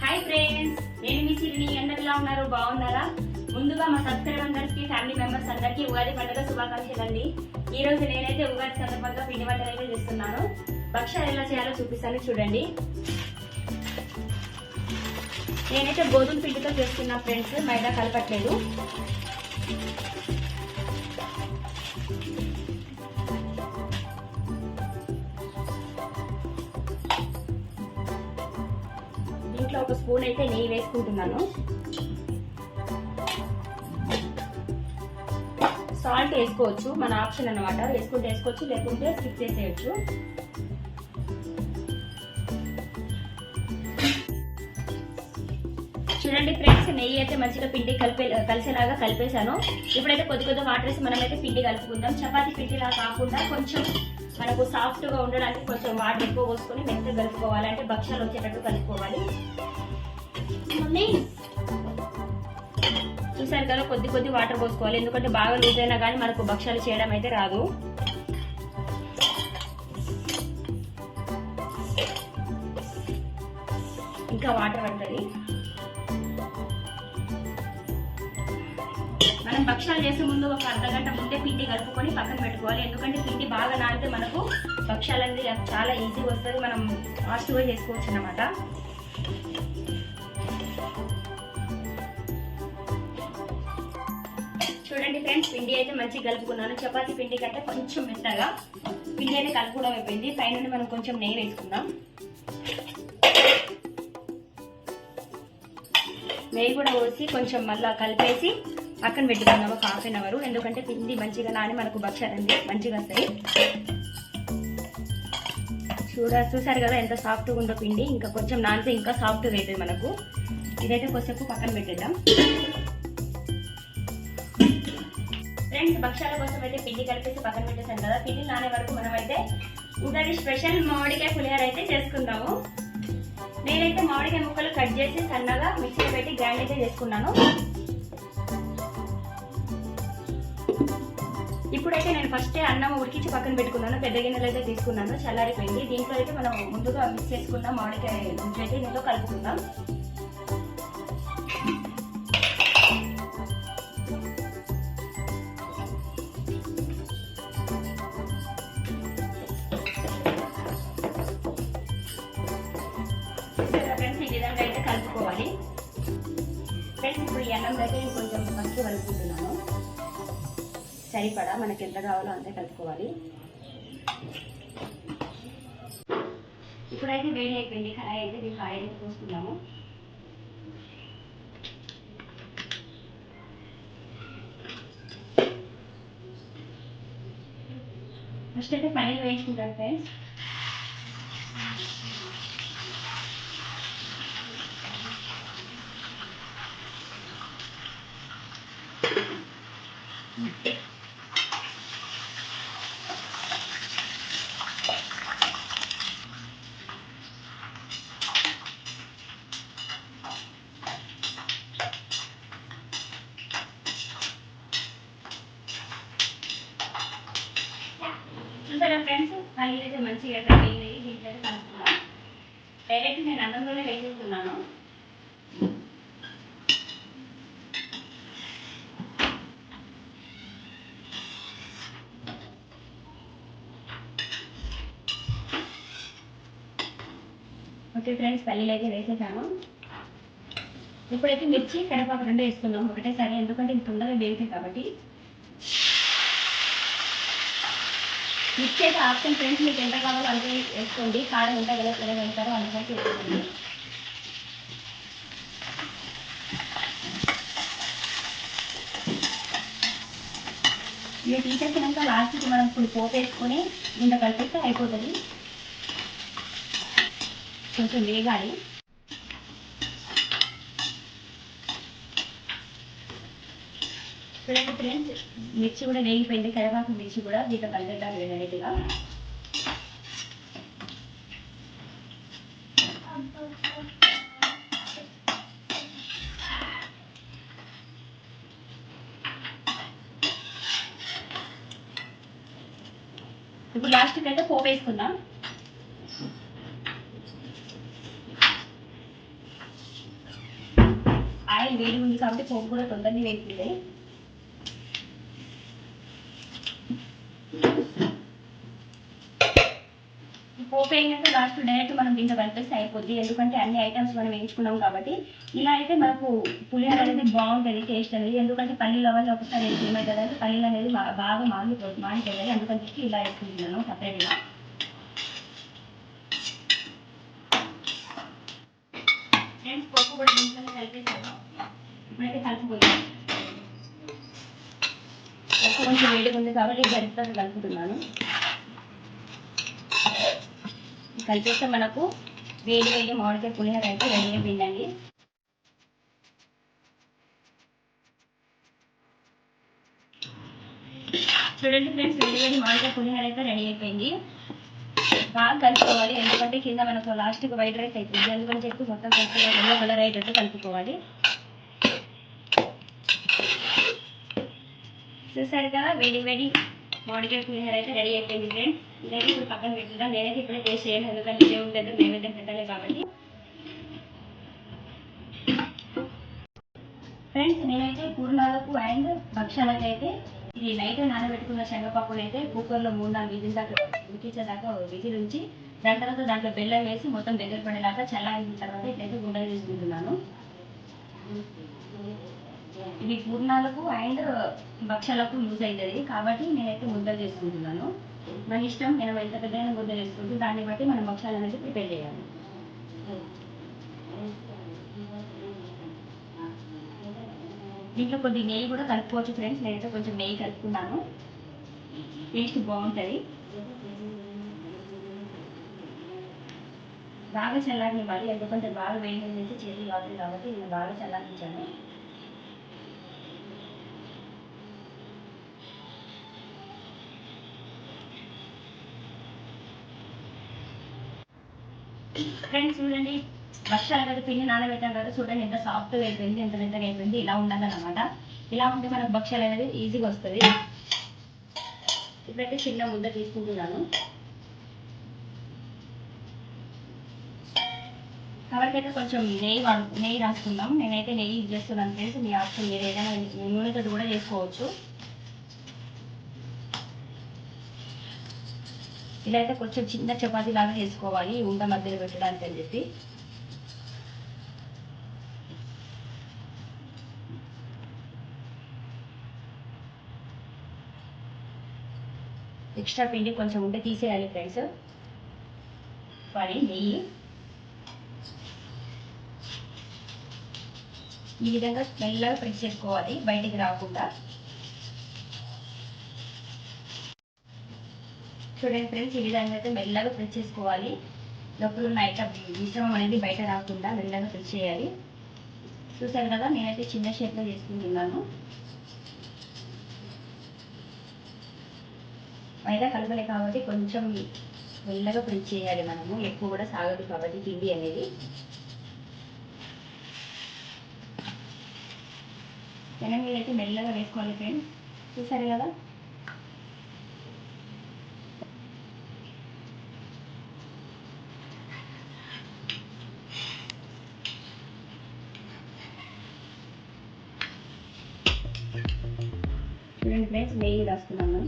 Hi friends నేను మీ సిరిని. ఎందరిలా ఉన్నారు? బాగున్నారా? ముందుగా మా సబ్స్క్రైబర్స్కి ఫ్యామిలీ మెంబర్స్ అందరికీ ఉగాది పండుగ శుభాకాంక్షలు అండి ఈ రోజు నేనైతే ఉగాది సందర్భంగా పిండి వంటలు అయితే చేస్తున్నాను. భక్ష్యాలు ఎలా చేయాలో చూపిస్తాను చూడండి. నేనైతే గోధుమ పిండితో చేస్తున్నా ఫ్రెండ్స్ మైదా కలపట్లేదు. దీంట్లో ఒక స్పూన్ అయితే నెయ్యి వేసుకుంటున్నాను. సాల్ట్ వేసుకోవచ్చు మన ఆప్షన్ అన్నమాట. వేసుకుంటే వేసుకోవచ్చు లేకుంటే స్కిప్ చేసేయచ్చు. చూడండి ఫ్రెండ్స్ నెయ్యి అయితే మంచిగా పిండి కలిపే కలిసేలాగా కలిపేశాను. ఇప్పుడైతే కొద్ది కొద్ది వాటర్ వేసి మనమైతే పిండి కలుపుకుందాం. చపాతీ పిండిలా కాకుండా కొంచెం మనకు సాఫ్ట్గా ఉండడానికి కొంచెం వాటర్ ఎక్కువ పోసుకొని మెత్తగా కలుపుకోవాలి. అంటే భక్షాలు వచ్చేటట్టు కలుపుకోవాలి. చూసారు కదా కొద్ది కొద్ది వాటర్ పోసుకోవాలి. ఎందుకంటే బాగా లూజ్ అయినా కానీ మనకు భక్షాలు చేయడం అయితే రాదు. ఇంకా వాటర్ పడుతుంది. మనం భక్షాలు చేసే ముందు ఒక అర్ధ గంట ముందే పిండి కలుపుకొని పక్కన పెట్టుకోవాలి. ఎందుకంటే పిండి బాగా నానితే మనకు భక్షాలు అనేది చాలా ఈజీగా వస్తుంది. మనం ఫాస్ట్గా చేసుకోవచ్చు అన్నమాట. చూడండి ఫ్రెండ్స్ పిండి అయితే మంచిగా కలుపుకున్నాను. చపాతీ పిండి కంటే కొంచెం మెత్తగా పిండి అయితే కలుపుకోవడం అయిపోయింది. పైన మనం కొంచెం నెయ్యి వేసుకుందాం. నెయ్యి కూడా పోసి కొంచెం మళ్ళీ కలిపేసి పక్కన పెట్టుకుందాం ఒక హాఫ్ అన్ అవర్ ఎందుకంటే పిండి మంచిగా నాని మనకు భక్ష్యాలు మంచిగా వస్తాయి. చూడ చూసారు కదా ఎంత సాఫ్ట్గా ఉందో పిండి. ఇంకా కొంచెం నానితే ఇంకా సాఫ్ట్గా అవుతుంది మనకు. ఇదైతే కొద్దిసేపు పక్కన పెట్టేద్దాం. ఫ్రెండ్స్ భక్ష్యాల కోసం అయితే పిండి కలిపేసి పక్కన పెట్టేసాం కదా. పిండి నానే వరకు మనం అయితే ఉగాది స్పెషల్ మామిడికాయ పులిహోర అయితే చేసుకుందాము. నేనైతే మామిడికాయ ముక్కలు కట్ చేసి సన్నగా మిక్సీలో పెట్టి గ్రైండ్ అయితే చేసుకున్నాను. ఇప్పుడైతే నేను ఫస్ట్ అన్నం ఉడికించి పక్కన పెట్టుకున్నాను. పెద్ద గిన్నెలు అయితే తీసుకున్నాను. చల్లారిపోయింది. దీంట్లో అయితే మనం ముందుగా మిక్స్ చేసుకున్న మామిడికాయ గుజ్జు అయితే దీంట్లో కలుపుకుందాం. ఫ్రెండ్స్ ఈ విధంగా అయితే కలుపుకోవాలి. ఫ్రెండ్స్ ఇప్పుడు ఈ అన్నం అయితే కొంచెం ఫస్ట్ కలుపుకుంటున్నాను సరిపడా? మనకి ఎంత కావాలో అంతే కలుపుకోవాలి. ఇప్పుడైతే వేడి అయిపోయింది కళాయి అయితే దీనికి ఆయిల్ అయితే పోసుకుందాము. ఫస్ట్ అయితే పన్నీర్ వేసుకుంటాను ఫ్రెండ్స్ చూసారా ఫ్రెండ్స్ పన్నీర్ అయితే మంచిగా రెడీ అయ్యి దీంట్లో డైరెక్ట్ నేను అన్నంలోనే వేసేస్తున్నాను. ఓకే ఫ్రెండ్స్ పల్లీలు అయితే వేసేసాను. ఇప్పుడైతే మిర్చి కరివేపాకు రెండు వేసుకుందాం. ఒకటేసారి ఎందుకంటే ఇది తొందరగా వేగుతాయి కాబట్టి. మిక్స్ అయితే ఆప్షన్ ఫ్రెండ్స్ మీకు ఎంత కావాలో అంతే వేసుకోండి. కారం ఎంత కదా సరే వెళ్తారో అందుకైతే వేసుకోండి. ఇవి తీసేసినాక లాస్ట్కి మనం ఇప్పుడు పోపు వేసుకొని ఇంత కలిపిస్తే అయిపోతుంది. కొంచెం వేగాలి. మిర్చి కూడా వేగిపోయింది కరివేపాకు మిర్చి కూడా దీంట్లో కలిపేద్దాం వెళ్ళినట్టుగా ఇప్పుడు లాస్ట్ అయితే పోపు వేసుకున్నా ఆయిల్ వేడి ఉంది కాబట్టి పోపు కూడా తొందరగా వేసింది డైరెక్ట్ మనం దీంట్లో కలిపేస్తే అయిపోద్ది ఎందుకంటే అన్ని ఐటమ్స్ మనం వేయించుకున్నాం కాబట్టి ఇలా అయితే మనకు పులిహోర అనేది బాగుంటుంది టేస్ట్ అనేది. ఎందుకంటే పల్లీలు అవన్నీ ఒకసారి వేసి ఏమవుతుంది అంటే పల్లీలు అనేది బాగా మాగిపోతుంది మాగిపోతుంది అందుకని చెప్పి ఇలా వేసుకుంటున్నాను సపరేట్గా ఫ్రెండ్స్ పప్పు కూడా దీంట్లోనే కలిపేసాను ఇప్పుడైతే కలుపుకుందాం పప్పు కొంచెం వేడిగా ఉంది కాబట్టి గరిటతో కలుపుతున్నాను కలిపేస్తే మనకు వేడి వేడి మామిడికాయ పులిహోర అయితే రెడీ అయిపోయిందండి చూడండి ఫ్రెండ్స్ వేడి వేడి మామిడికాయ పులిహోర అయితే రెడీ అయిపోయింది. బాగా కలుపుకోవాలి. ఎందుకంటే కింద మనకు లాస్ట్కి వైట్ రైస్ అవుతుంది అందుకని చెప్పి మొత్తం కలుపుకోవాలి ఎల్లో కలర్ అయ్యేటట్టు కలుపుకోవాలి. చూసారు కదా వేడి వేడి మామిడికాయ పులిహోర అయితే రెడీ అయిపోయింది ఫ్రెండ్స్ ఇదైతే ఇప్పుడు పక్కన పెట్టుకుంటాం. నేనైతే ఇప్పుడే టేస్ట్ చేయను ఎందుకంటే దేవుడి దగ్గర నైవేద్యం పెట్టాలి కాబట్టి. ఫ్రెండ్స్ నేనైతే పూర్ణాలకు అండ్ భక్ష్యాలకు అయితే ఇది నైట్ నానబెట్టుకున్న శనగపప్పులు అయితే కుక్కర్లో మూడు నాలుగు విజిల్ దాకా ఉడికించేదాకా విజిల్ ఉంచి దాని తర్వాత దాంట్లో బెల్లం వేసి మొత్తం దగ్గర పడేలాగా చల్లారిన తర్వాత ఇట్లయితే గుండెలు తీసుకుంటున్నాను ఇది పూర్ణాలకు అండ్ భక్షాలకు యూజ్ అవుతుంది కాబట్టి నేనైతే ముద్ద చేసుకుంటున్నాను. మన ఇష్టం మనం ఎంత పెద్దైనా ముద్ద చేసుకుంటూ దాన్ని బట్టి మనం భక్షాలు అనేది ప్రిపేర్ చేయాలి. దీంట్లో కొద్ది నెయ్యి కూడా కలుపుకోవచ్చు ఫ్రెండ్స్. నేనైతే కొంచెం నెయ్యి కలుపుకున్నాను. టేస్ట్ బాగుంటుంది. బాగా చల్లారనివ్వాలి ఎందుకంటే బాగా వేడి చేసి చేతులు కావాలి కాబట్టి నేను బాగా చల్లారించాను. ఫ్రెండ్స్ చూడండి వర్షాలు కదా పిండి నానబెట్టాం కదా చూడండి ఎంత సాఫ్ట్గా అయిపోయింది ఎంత మెత్తగా అయిపోయింది. ఇలా ఉండాలన్నమాట. ఇలా ఉంటే మనకు భక్షాలు అనేది ఈజీగా వస్తుంది. ఇప్పుడైతే చిన్న ముద్ద తీసుకుంటున్నాను. కాబట్టి అయితే కొంచెం నెయ్యి నెయ్యి రాసుకుందాం. నేనైతే నెయ్యి యూజ్ చేస్తున్నాను ఫ్రెండ్స్. మీ ఆప్షన్ మీరు ఏదైనా నూనెతో కూడా చేసుకోవచ్చు. ఇలా అయితే కొంచెం చిన్న చపాతీ లాగా చేసుకోవాలి ఉండ మధ్యలో పెట్టడానికి అని చెప్పి. ఎక్స్ట్రా పిండి కొంచెం ఉంటే తీసేయాలి ఫ్రెండ్స్. పడి నెయ్యి. ఈ విధంగా మెల్లగా ప్రెస్ చేసుకోవాలి బయటికి రాకుండా. చూడండి ఫ్రెండ్స్ ఈ విధంగా అయితే మెల్లగా ప్రెస్ చేసుకోవాలి. లోపల ఉన్న ఐటమ్ మిశ్రమం అనేది బయట రాకుండా మెల్లగా ప్రెస్ చేయాలి. చూసారు కదా నేనైతే చిన్న షేప్లో చేసుకుంటున్నాను. మైదా కలపలే కాబట్టి కొంచెం మెల్లగా ప్రెస్ చేయాలి మనము. ఎక్కువ కూడా సాగదు కాబట్టి పిండి అనేది. పెనం అయితే మెల్లగా వేసుకోవాలి ఫ్రెండ్స్. చూసారు కదా? ఫ్రెండ్స్ నెయ్యి రాసుకున్నాను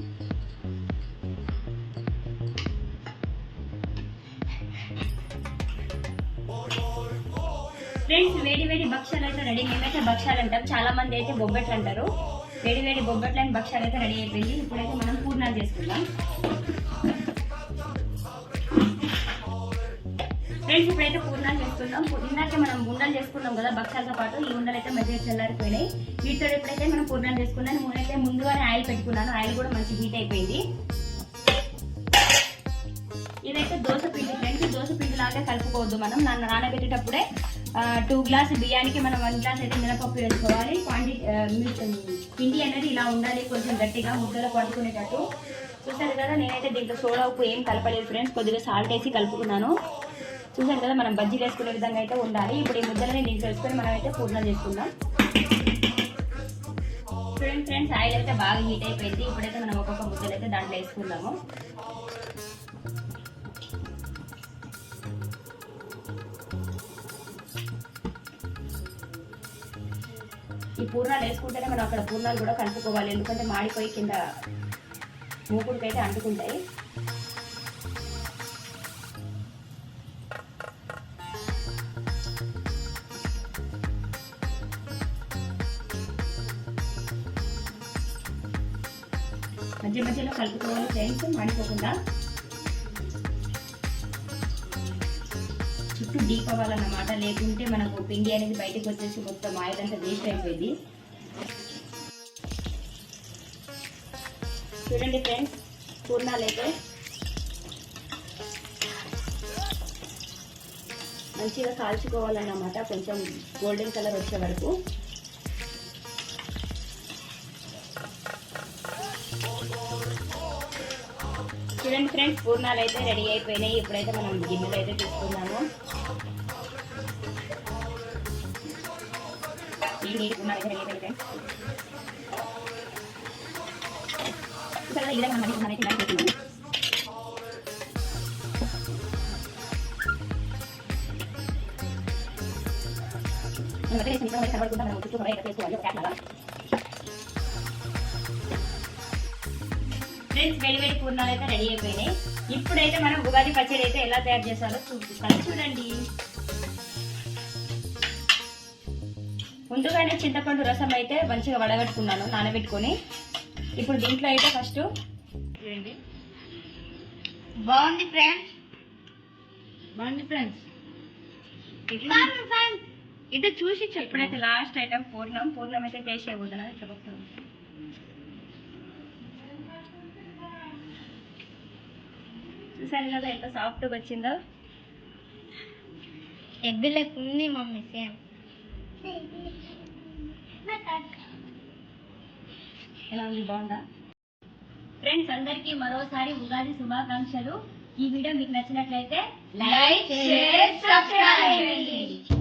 ఫ్రెండ్స్ వేడి వేడి భక్ష్యాలు అయితే రెడీ మేమైతే భక్ష్యాలు అంటాం. చాలా మంది అయితే బొబ్బెట్లు అంటారు. వేడి వేడి బొబ్బెట్లు అండ్ భక్ష్యాలు అయితే రెడీ అయిపోయింది. ఇప్పుడైతే మనం పూర్ణాలు చేసుకుందాం. ఫ్రెండ్స్ ఇప్పుడైతే పూర్ణాలు చేసుకుందాం పుదీనాకే మనం ఉండలు చేసుకున్నాం కదా భక్ష్యాలతో పాటు ఈ ఉండలు అయితే మధ్య చల్లారిపోయినాయి. వీటితో ఇప్పుడైతే మనం పూర్ణాలు చేసుకున్నాను అయితే ముందుగానే ఆయిల్ పెట్టుకున్నాను. ఆయిల్ కూడా మంచి హీట్ అయిపోయింది. ఇదైతే దోశ పిండి ఫ్రెండ్స్. దోశ పిండి లాగా కలుపుకోవద్దు మనం. నన్ను నానబెట్టేటప్పుడే టూ గ్లాస్ బియ్యానికి మనం వన్ గ్లాస్ అయితే మినపప్పు వేసుకోవాలి. క్వాంటిటీ పిండి అనేది ఇలా ఉండాలి కొంచెం గట్టిగా ముద్దలో పడుకునేటట్టు చూసారు కదా నేనైతే దీంట్లో సోడా ఉప్పు ఏం కలపలేదు ఫ్రెండ్స్. కొద్దిగా సాల్ట్ వేసి కలుపుకున్నాను. చూసాం కదా మనం బజ్జీలు వేసుకునే విధంగా అయితే ఉండాలి. ఇప్పుడు ఈ ముద్దలని దీంట్లో వేసుకొని మనం అయితే పూర్ణం చేసుకుందాం. చూడండి ఫ్రెండ్స్ ఆయిల్ అయితే బాగా హీట్ అయిపోయింది. ఇప్పుడైతే మనం ఒక్కొక్క ముద్దలు అయితే దాంట్లో వేసుకుందాము. ఈ పూర్ణాలు వేసుకుంటేనే మనం అక్కడ పూర్ణాలు కూడా కలుపుకోవాలి. ఎందుకంటే మాడిపోయి కింద మూకుడికైతే అంటుకుంటాయి. మధ్య మధ్యలో కలుపుకోవాలి ఫ్రెండ్స్ మాడిపోకుండా. చుట్టూ డీప్ అవ్వాలన్నమాట. లేకుంటే మనకు పిండి అనేది బయటకు వచ్చేసి మొత్తం ఆయిల్ అంతా వేస్ట్ అయిపోయింది. చూడండి ఫ్రెండ్స్ పూర్ణాలు అయితే మంచిగా కాల్చుకోవాలన్నమాట. కొంచెం గోల్డెన్ కలర్ వచ్చే వరకు. చూడండి ఫ్రెండ్స్ పూర్ణాలు అయితే రెడీ అయిపోయినాయి ఇప్పుడైతే మనం గిన్నెలు అయితే తీసుకున్నాము ఈ నీటి పూర్ణాలు అయితే రెడీ అయిపోయాయి ఫ్రెండ్స్ ఇక్కడ ఈ విధంగా మనం అన్ని పూర్ణాలు అయితే ఇలా పెట్టుకున్నాము. మనం వదిలేసిన ఇక్కడ మనకి కనబడకుండా మనం చుట్టూ కూడా చేసుకోవాలి ఒక ఫ్రెండ్స్ వేడి వేడి పూర్ణాలు అయితే రెడీ అయిపోయినాయి. ఇప్పుడైతే మనం ఉగాది పచ్చడి అయితే ఎలా తయారు చేస్తారో చూపిస్తాను చూడండి. ముందుగానే చింతపండు రసం అయితే మంచిగా వడగట్టుకున్నాను నానబెట్టుకొని. ఇప్పుడు దీంట్లో అయితే ఫస్ట్ చూడండి. బాగుంది ఫ్రెండ్స్. బాగుంది ఫ్రెండ్స్. ఇటు చూసి ఇప్పుడైతే లాస్ట్ ఐటమ్ పూర్ణం. పూర్ణం అయితే టేస్ట్ చేయబోతున్నా చెప్పబోతున్నాను చూసాను కదా ఎంత సాఫ్ట్గా వచ్చిందో. ఎగ్ లెక్క ఉంది మమ్మీ సేమ్. ఎలా ఉంది? బాగుందా? ఫ్రెండ్స్ అందరికీ మరోసారి ఉగాది శుభాకాంక్షలు. ఈ వీడియో మీకు నచ్చినట్లయితే లైక్ షేర్ సబ్స్క్రైబ్